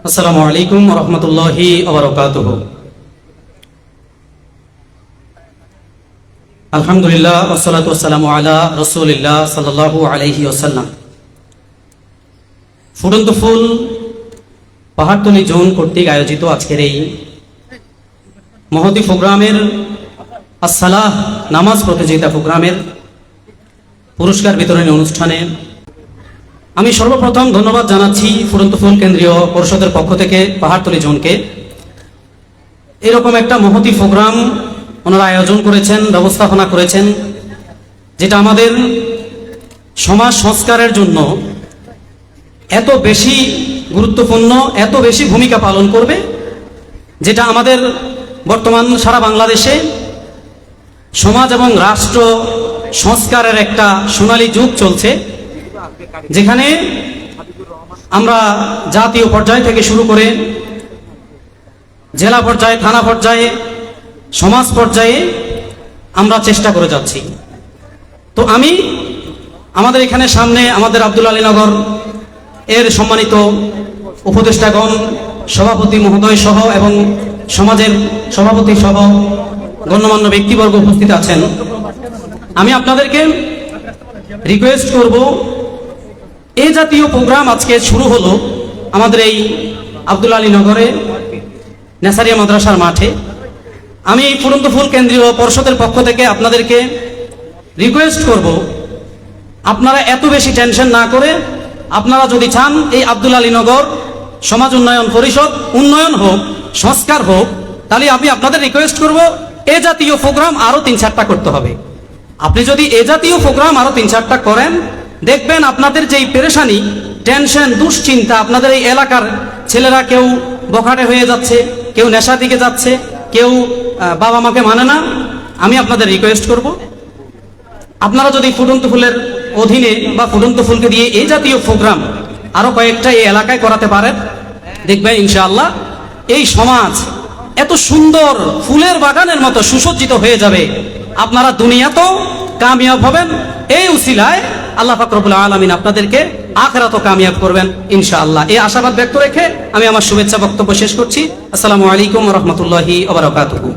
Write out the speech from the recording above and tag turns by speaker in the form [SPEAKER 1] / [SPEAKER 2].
[SPEAKER 1] আসসালামু আলাইকুম রহমতুল্লাহি আলহামদুলিল্লাহ ওসলাত ওসালাম আলা রসুলিল্লাহ সাল্লাল্লাহু আলাইহি ওসাল্লাম ফুল পাহাড়তলি জোন কর্তৃক আয়োজিত আজকের এই মহতি প্রোগ্রামের আসসালাহ নামাজ প্রতিযোগিতা প্রোগ্রামের পুরস্কার বিতরণী অনুষ্ঠানে আমি সর্বপ্রথম ধন্যবাদ জানাচ্ছি ফুরন্ত ফুল কেন্দ্রীয় পরিষদের পক্ষ থেকে পাহাড়তলি জোনকে। এরকম একটা মহতি প্রোগ্রাম ওনারা আয়োজন করেছেন, ব্যবস্থাপনা করেছেন, যেটা আমাদের সমাজ সংস্কারের জন্য এত বেশি গুরুত্বপূর্ণ, এত বেশি ভূমিকা পালন করবে, যেটা আমাদের বর্তমান সারা বাংলাদেশে সমাজ এবং রাষ্ট্র সংস্কারের একটা সোনালী যুগ চলছে। যেখানে আমরা জাতীয় পর্যায় থেকে শুরু করে জেলা পর্যায়ে, থানা পর্যায়ে, সমাজ পর্যায়ে আমরা চেষ্টা করে যাচ্ছি। তো আমি আমাদের এখানে সামনে আমাদের আব্দুল আলীনগর এর সম্মানিত উপদেষ্টাগণ, সভাপতি মহোদয় সহ এবং সমাজের সভাপতি সহ গণ্যমান্য ব্যক্তিবর্গ উপস্থিত আছেন। আমি আপনাদেরকে রিকোয়েস্ট করব এই জাতীয় প্রোগ্রাম আজকে শুরু হলো আমাদের এই আব্দুল আলী নগরে, নেসারিয়া মাদ্রাসার মাঠে। আমি এই ফুরন্ত ফুল কেন্দ্রীয় পর্ষদের পক্ষ থেকে আপনাদেরকে রিকোয়েস্ট করব, আপনারা এত বেশি টেনশন না করে আপনারা যদি চান এই আব্দুল আলী নগর সমাজ উন্নয়ন পরিষদ উন্নয়ন হোক, সংস্কার হোক, তাহলে আমি আপনাদের রিকোয়েস্ট করব, এ জাতীয় প্রোগ্রাম আরও তিন চারটা করতে হবে। আপনি যদি এ জাতীয় প্রোগ্রাম আরও তিন চারটা করেন দেখবেন আপনাদের যেই পেরেশানি, টেনশন, দুশ্চিন্তা, আপনাদের এই এলাকার ছেলেরা কেউ বখাটে হয়ে যাচ্ছে, কেউ নেশার দিকে যাচ্ছে, কেউ বাবা মাকে মানে না। আমি আপনাদের রিকোয়েস্ট করব, আপনারা যদি ফুটন্ত ফুলের অধীনে বা ফুটন্ত ফুলকে দিয়ে এই জাতীয় প্রোগ্রাম আরও কয়েকটা এই এলাকায় করাতে পারেন, দেখবেন ইনশাআল্লাহ এই সমাজ এত সুন্দর ফুলের বাগানের মতো সুসজ্জিত হয়ে যাবে। আপনারা দুনিয়াতেও কামিয়াব হবেন, এই উসিলায় আল্লাহ ফাকরবুল আলমিন আপনাদেরকে আখরাত কামিয়াব করবেন, ইনশাআল্লাহ। এই আশাবাদ ব্যক্ত রেখে আমি আমার শুভেচ্ছা বক্তব্য শেষ করছি। আসসালামু আলাইকুম রহমতুল্লাহি ওবরাকাতুহু